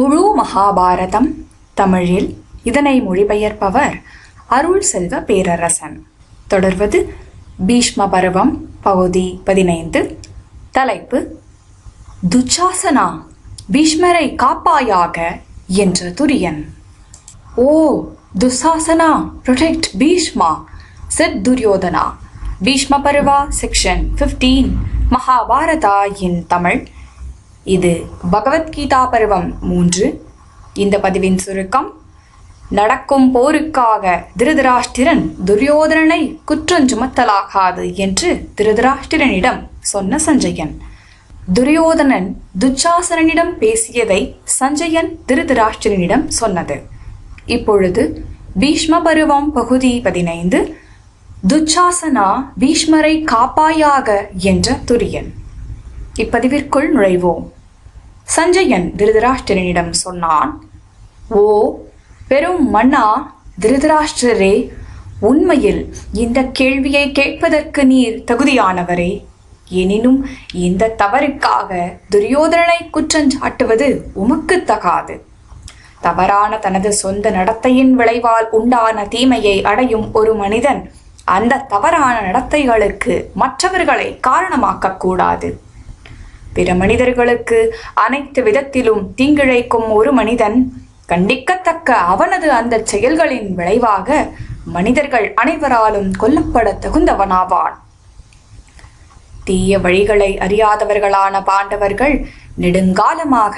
முழு மகாபாரதம் தமிழில் இதனை மொழிபெயர்ப்பவர் அருள் செல்வ பேரரசன். தொடர்வது பீஷ்ம பருவம் பகுதி பதினைந்து. தலைப்பு துச்சாசனா பீஷ்மரை காப்பாயாக என்ற துரியன். ஓ துசாசனா protect Bhishma said Duryodhana. Bhishma Barua section 15 Mahabharata in Tamil இது பகவத்கீதா பருவம் மூன்று. இந்த பதிவின் சுருக்கம் நடக்கும் போருக்காக திருதராஷ்டிரன் துரியோதனனை குற்றஞ்சுமத்தலாகாது என்று திருதராஷ்டிரனிடம் சொன்ன சஞ்சயன். துரியோதனன் துச்சாசனனிடம் பேசியதை சஞ்சயன் திருதராஷ்டிரனிடம் சொன்னது. இப்பொழுது பீஷ்ம பருவம் பகுதி பதினைந்து துச்சாசனா பீஷ்மரை காப்பாயாக என்ற துரியன். இப்பதிவிற்குள் நுழைவோம். சஞ்சயன் திருதராஷ்டிரனிடம் சொன்னான் ஓ பெரும் மன்னா திருதராஷ்டிரரே உண்மையில் இந்த கேள்வியை கேட்பதற்கு நீர் தகுதியானவரே. எனினும் இந்த தவறுக்காக துரியோதனனை குற்றஞ்சாட்டுவது உமக்கு தகாது. தவறான தனது சொந்த நடத்தையின் விளைவால் உண்டான தீமையை அடையும் ஒரு மனிதன் அந்த தவறான நடத்தைகளுக்கு மற்றவர்களை காரணமாக்கக்கூடாது பிற மனிதர்களுக்கு அனைத்து விதத்திலும் தீங்கிழைக்கும் ஒரு மனிதன் கண்டிக்கத்தக்க அவனது அந்த செயல்களின் விளைவாக மனிதர்கள் அனைவராலும் கொல்லப்பட தகுந்தவனாவான். தீய வழிகளை அறியாதவர்களான பாண்டவர்கள் நெடுங்காலமாக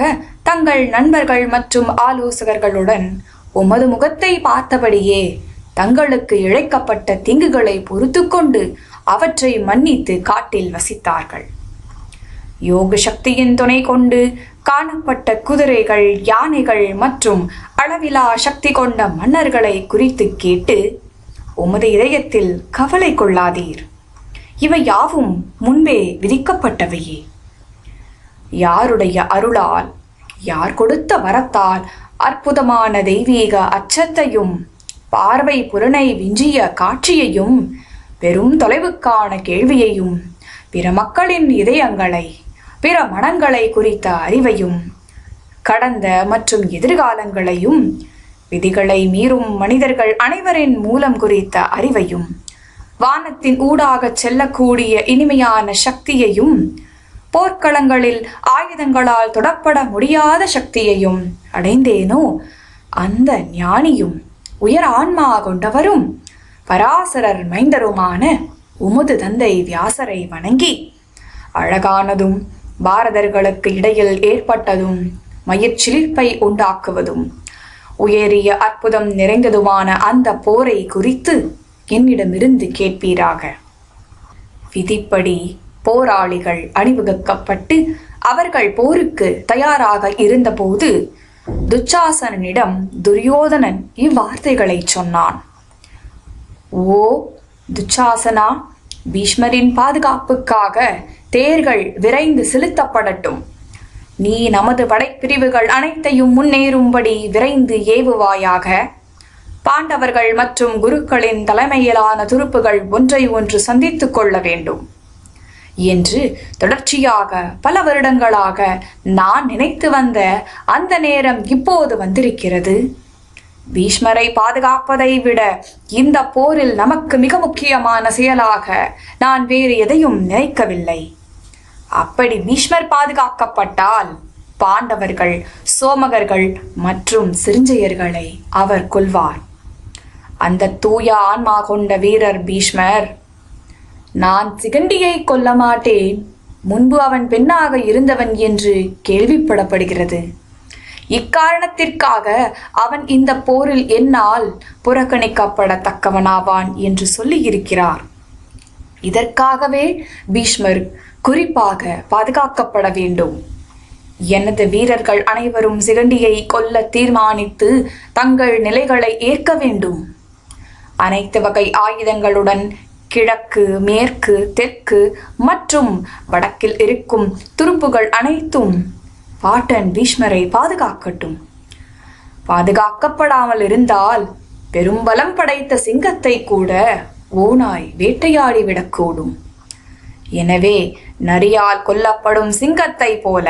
தங்கள் நண்பர்கள் மற்றும் ஆலோசகர்களுடன் உமது முகத்தை பார்த்தபடியே தங்களுக்கு இழைக்கப்பட்ட தீங்குகளை பொறுத்துக்கொண்டு அவற்றை மன்னித்து காட்டில் வசித்தார்கள். யோக சக்தியின் துணை கொண்டு காணப்பட்ட குதிரைகள் யானைகள் மற்றும் அளவிலா சக்தி கொண்ட மன்னர்களை குறித்து கேட்டு உமது இதயத்தில் கவலை கொள்ளாதீர். இவை யாவும் முன்பே விதிக்கப்பட்டவையே. யாருடைய அருளால் யார் கொடுத்த வரத்தால் அற்புதமான தெய்வீக அச்சத்தையும் பார்வை புலனை விஞ்சிய காட்சியையும் பெரும் தொலைவுக்கான கேள்வியையும் பிற மக்களின் இதயங்களை பிற மனங்களை குறித்த அறிவையும் கடந்த மற்றும் எதிர்காலங்களையும் விதிகளை மீறும் மனிதர்கள் அனைவரின் மூலம் குறித்த அறிவையும் வானத்தின் ஊடாக செல்லக்கூடிய இனிமையான சக்தியையும் போர்க்களங்களில் ஆயுதங்களால் தொடப்பட முடியாத சக்தியையும் அடைந்தேனோ? அந்த ஞானியும் உயர் ஆன்மா கொண்டவரும் பராசரர் மைந்தருமான உமது தந்தை வியாசரை வணங்கி அழகானதும் பாரதர்களுக்கு இடையில் ஏற்பட்டதும் மயிர்ச்சிலிர்ப்பை உண்டாக்குவதும் உயரிய அற்புதம் நிறைந்ததுமான அந்த போரை குறித்து என்னிடமிருந்து கேட்பீராக. விதிப்படி போராளிகள் அணிவகுக்கப்பட்டு அவர்கள் போருக்கு தயாராக இருந்தபோது துச்சாசனனிடம் துரியோதனன் இவ்வார்த்தைகளை சொன்னான். ஓ துச்சாசனா பீஷ்மரின் பாதுகாப்புக்காக தேர்கள் விரைந்து செலுத்தப்படட்டும். நீ நமது படைப்பிரிவுகள் அனைத்தையும் முன்னேறும்படி விரைந்து ஏவுவாயாக. பாண்டவர்கள் மற்றும் குருக்களின் தலைமையிலான துருப்புகள் ஒன்றை ஒன்று சந்தித்துக் கொள்ள வேண்டும். என்று தொடர்ச்சியாக பல வருடங்களாக நான் நினைத்து வந்த அந்த நேரம் இப்போது வந்திருக்கிறது. பீஷ்மரை பாதுகாப்பதை விட இந்த போரில் நமக்கு மிக முக்கியமான செயலாக நான் வேறு எதையும் நினைக்கவில்லை. அப்படி பீஷ்மர் பாதுகாக்கப்பட்டால் பாண்டவர்கள் சோமகர்கள் மற்றும் சிறுஞ்செயர்களை அவர் கொல்வார். அந்த தூய ஆன்மா கொண்ட வீரர் பீஷ்மர் நான் சிகண்டியை கொல்ல மாட்டேன். முன்பு அவன் பெண்ணாக இருந்தவன் என்று கேள்விப்படப்படுகிறது. இக்காரணத்திற்காக அவன் இந்த போரில் என்னால் புறக்கணிக்கப்படத்தக்கவனாவான் என்று சொல்லியிருக்கிறார் இதற்காகவே பீஷ்மர் குறிப்பாக பாதுகாக்கப்பட வேண்டும். எனது வீரர்கள் அனைவரும் சிகண்டியை கொல்ல தீர்மானித்து தங்கள் நிலைகளை ஏற்க வேண்டும். அனைத்து வகை ஆயுதங்களுடன் கிழக்கு மேற்கு தெற்கு மற்றும் வடக்கில் இருக்கும் துருப்புகள் அனைத்தும் பாட்டன் பீஷ்மரை பாதுகாக்கட்டும். பாதுகாக்கப்படாமல் இருந்தால் பெரும்பலம் படைத்த சிங்கத்தை கூட ஓனாய் வேட்டையாடி விடக்கூடும். எனவே நரியால் கொல்லப்படும் சிங்கத்தை போல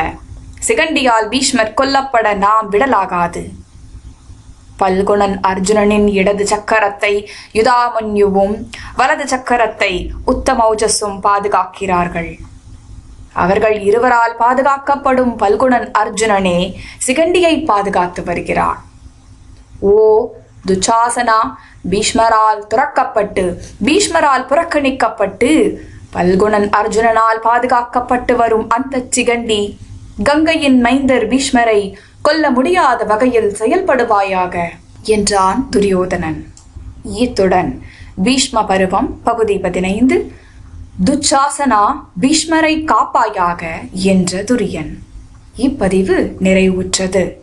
சிகண்டியால் பீஷ்மர் கொல்லப்பட நாம் விடலாகாது. பல்குணன் அர்ஜுனனின் இடது சக்கரத்தை யுதாமன்யுவும் வலது சக்கரத்தை உத்தமௌஜஸும் பாதுகாக்கிறார்கள். அவர்கள் இருவரால் பாதுகாக்கப்படும் பல்குணன் அர்ஜுனனே சிகண்டியை பாதுகாத்து வருகிறார். ஓ துச்சாசனா பீஷ்மரால் துறக்கப்பட்டு பீஷ்மரால் புறக்கணிக்கப்பட்டு பல்குணன் அர்ஜுனனால் பாதுகாக்கப்பட்டு வரும் அந்த சிகண்டி கங்கையின் மைந்தர் பீஷ்மரை கொல்ல முடியாத வகையில் செயல்படுவாயாக என்றான் துரியோதனன். இத்துடன் பீஷ்ம பருவம் பகுதி பதினைந்து. துச்சாசனா பீஷ்மரை காப்பாயாக என்ற துரியன். இப்பதிவு நிறைவுற்றது.